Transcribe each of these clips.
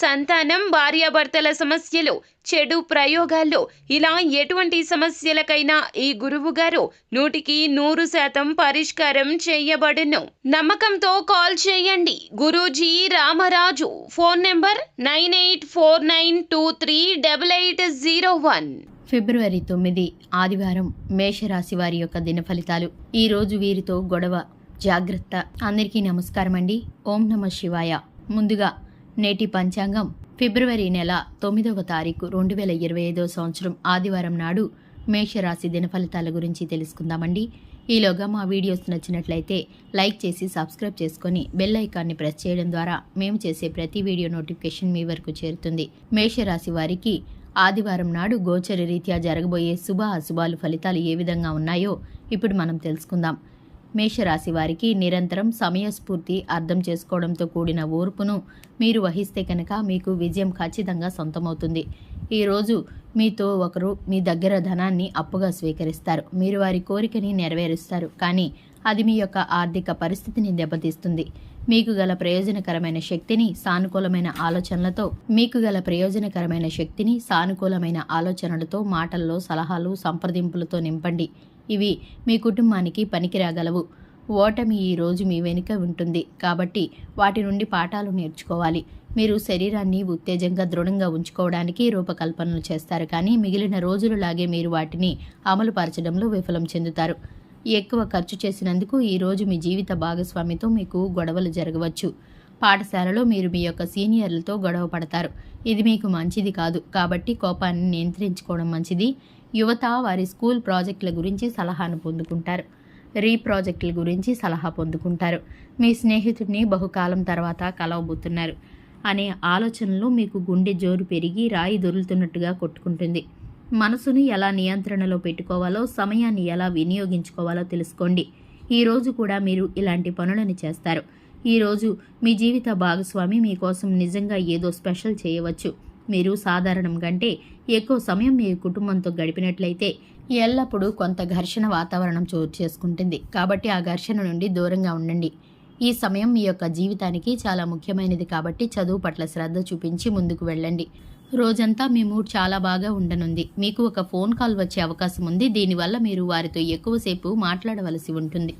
సంతానం భార్యాభర్తల సమస్యలు చెడు ప్రయోగాల్లో. ఇలా ఎటువంటి సమస్యలకైనా ఈ గురువు గారు నూటికి నూరు శాతం పరిష్కారం చేయబడును. నమ్మకంతో కాల్ చేయండి. Guruji Ramaraju. Phone number nine eight four nine two three double eight zero one. February తొమ్మిది ఆదివారం మేషరాశి వారి యొక్క దిన ఫలితాలు ఈరోజు వీరితో గొడవ జాగ్రత్త. అందరికీ నమస్కారం అండి ఓం నమ శివాయ. ముందుగా నేటి పంచాంగం ఫిబ్రవరి నెల తొమ్మిదవ తారీఖు రెండు వేల ఇరవై ఐదవ సంవత్సరం ఆదివారం నాడు మేషరాశి దినఫలితాల గురించి తెలుసుకుందామండి. ఈలోగా మా వీడియోస్ నచ్చినట్లయితే లైక్ చేసి సబ్స్క్రైబ్ చేసుకొని బెల్ ఐకాన్ని ప్రెస్ చేయడం ద్వారా మేము చేసే ప్రతి వీడియో నోటిఫికేషన్ మీ వరకు చేరుతుంది. మేషరాశి వారికి ఆదివారం నాడు గోచర రీత్యా జరగబోయే శుభ అశుభాలు ఫలితాలు ఏ విధంగా ఉన్నాయో ఇప్పుడు మనం తెలుసుకుందాం. మేషరాశి వారికి నిరంతరం సమయస్ఫూర్తి అర్థం చేసుకోవడంతో కూడిన ఓర్పును మీరు వహిస్తే కనుక మీకు విజయం ఖచ్చితంగా సొంతమవుతుంది. ఈరోజు మీతో ఒకరు మీ దగ్గర ధనాన్ని అప్పుగా స్వీకరిస్తారు. మీరు వారి కోరికని నెరవేరుస్తారు. కానీ అది మీ యొక్క ఆర్థిక పరిస్థితిని దెబ్బతీస్తుంది. మీకు గల ప్రయోజనకరమైన శక్తిని సానుకూలమైన ఆలోచనలతో మీకు గల ప్రయోజనకరమైన శక్తిని సానుకూలమైన ఆలోచనలతో మాటల్లో సలహాలు సంప్రదింపులతో నింపండి. ఇవి మీ కుటుంబానికి పనికిరాగలవు. ఓటమి ఈ రోజు మీ వెనుక ఉంటుంది. కాబట్టి వాటి నుండి పాఠాలు నేర్చుకోవాలి. మీరు శరీరాన్ని ఉత్తేజంగా దృఢంగా ఉంచుకోవడానికి రూపకల్పనలు చేస్తారు. కానీ మిగిలిన రోజులలాగే మీరు వాటిని అమలుపరచడంలో విఫలం చెందుతారు. ఎక్కువ ఖర్చు చేసినందుకు ఈ రోజు మీ జీవిత భాగస్వామితో మీకు గొడవలు జరగవచ్చు. పాఠశాలలో మీరు మీ యొక్క సీనియర్లతో గొడవ పడతారు. ఇది మీకు మంచిది కాదు. కాబట్టి కోపాన్ని నియంత్రించుకోవడం మంచిది. యువత వారి స్కూల్ ప్రాజెక్టుల గురించి సలహాను పొందుకుంటారు. రీ ప్రాజెక్టుల గురించి సలహా పొందుకుంటారు. మీ స్నేహితుడిని బహుకాలం తర్వాత కలవబోతున్నారు అనే ఆలోచనలో మీకు గుండె జోరు పెరిగి రాయి దొరులుతున్నట్టుగా కొట్టుకుంటుంది. మనసును ఎలా నియంత్రణలో పెట్టుకోవాలో సమయాన్ని ఎలా వినియోగించుకోవాలో తెలుసుకోండి. ఈ రోజు కూడా మీరు ఇలాంటి పనులను చేస్తారు. ఈరోజు మీ జీవిత భాగస్వామి మీకోసం నిజంగా ఏదో స్పెషల్ చేయవచ్చు. మీరు సాధారణం కంటే ఎక్కువ సమయం మీ కుటుంబంతో గడిపినట్లయితే ఎల్లప్పుడూ కొంత ఘర్షణ వాతావరణం చోటు చేసుకుంటుంది. కాబట్టి ఆ ఘర్షణ నుండి దూరంగా ఉండండి. ఈ సమయం మీ యొక్క జీవితానికి చాలా ముఖ్యమైనది కాబట్టి చదువు పట్ల శ్రద్ధ చూపించి ముందుకు వెళ్ళండి. రోజంతా మీ మూడ్ చాలా బాగా ఉండనుంది. మీకు ఒక ఫోన్ కాల్ వచ్చే అవకాశం ఉంది. దీనివల్ల మీరు వారితో ఎక్కువసేపు మాట్లాడవలసి ఉంటుంది.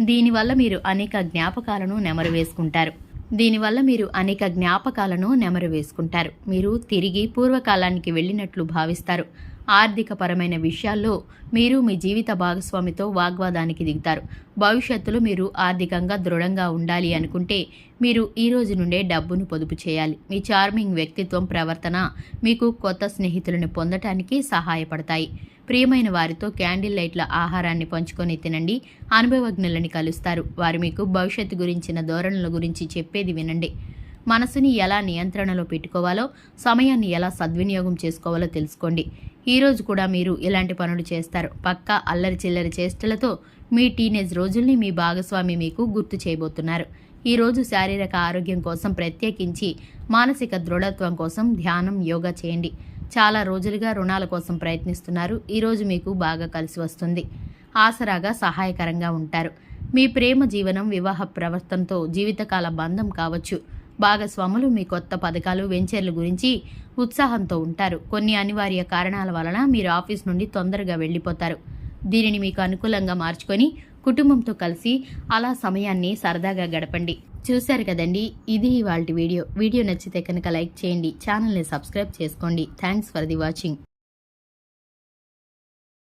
దీనివల్ల మీరు అనేక జ్ఞాపకాలను నెమరు వేసుకుంటారు. దీనివల్ల మీరు అనేక జ్ఞాపకాలను నెమరు వేసుకుంటారు. మీరు తిరిగి పూర్వకాలానికి వెళ్ళినట్లు భావిస్తారు. ఆర్థికపరమైన విషయాల్లో మీరు మీ జీవిత భాగస్వామితో వాగ్వాదానికి దిగుతారు. భవిష్యత్తులో మీరు ఆర్థికంగా దృఢంగా ఉండాలి అనుకుంటే మీరు ఈ రోజు నుండే డబ్బును పొదుపు చేయాలి. మీ చార్మింగ్ వ్యక్తిత్వం ప్రవర్తన మీకు కొత్త స్నేహితులను పొందటానికి సహాయపడతాయి. ప్రియమైన వారితో క్యాండిల్ లైట్ల ఆహారాన్ని పంచుకొని తినండి అనుభవజ్ఞులని కలుస్తారు. వారు మీకు భవిష్యత్తు గురించిన ధోరణుల గురించి చెప్పేది వినండి. మనసుని ఎలా నియంత్రణలో పెట్టుకోవాలో సమయాన్ని ఎలా సద్వినియోగం చేసుకోవాలో తెలుసుకోండి. ఈరోజు కూడా మీరు ఇలాంటి పనులు చేస్తారు. పక్కా అల్లరి చిల్లరి చేష్టలతో మీ టీనేజ్ రోజుల్ని మీ భాగస్వామి మీకు గుర్తు చేయబోతున్నారు. ఈరోజు శారీరక ఆరోగ్యం కోసం ప్రత్యేకించి మానసిక దృఢత్వం కోసం ధ్యానం యోగా చేయండి. చాలా రోజులుగా రుణాల కోసం ప్రయత్నిస్తున్నారు. ఈరోజు మీకు బాగా కలిసి వస్తుంది. ఆసరాగా సహాయకరంగా ఉంటారు. మీ ప్రేమ జీవనం వివాహ ప్రవర్తనతో జీవితకాల బంధం కావచ్చు. భాగస్వాములు మీ కొత్త పథకాలు వెంచర్ల గురించి ఉత్సాహంతో ఉంటారు. కొన్ని అనివార్య కారణాల వలన మీరు ఆఫీస్ నుండి తొందరగా వెళ్ళిపోతారు. దీనిని మీకు అనుకూలంగా మార్చుకొని కుటుంబంతో కలిసి అలా సమయాన్ని సరదాగా గడపండి. చూశారు కదండి? ఇది ఇవాళ వీడియో. వీడియో నచ్చితే కనుక లైక్ చేయండి. ఛానల్ని సబ్స్క్రైబ్ చేసుకోండి. Thanks for the watching.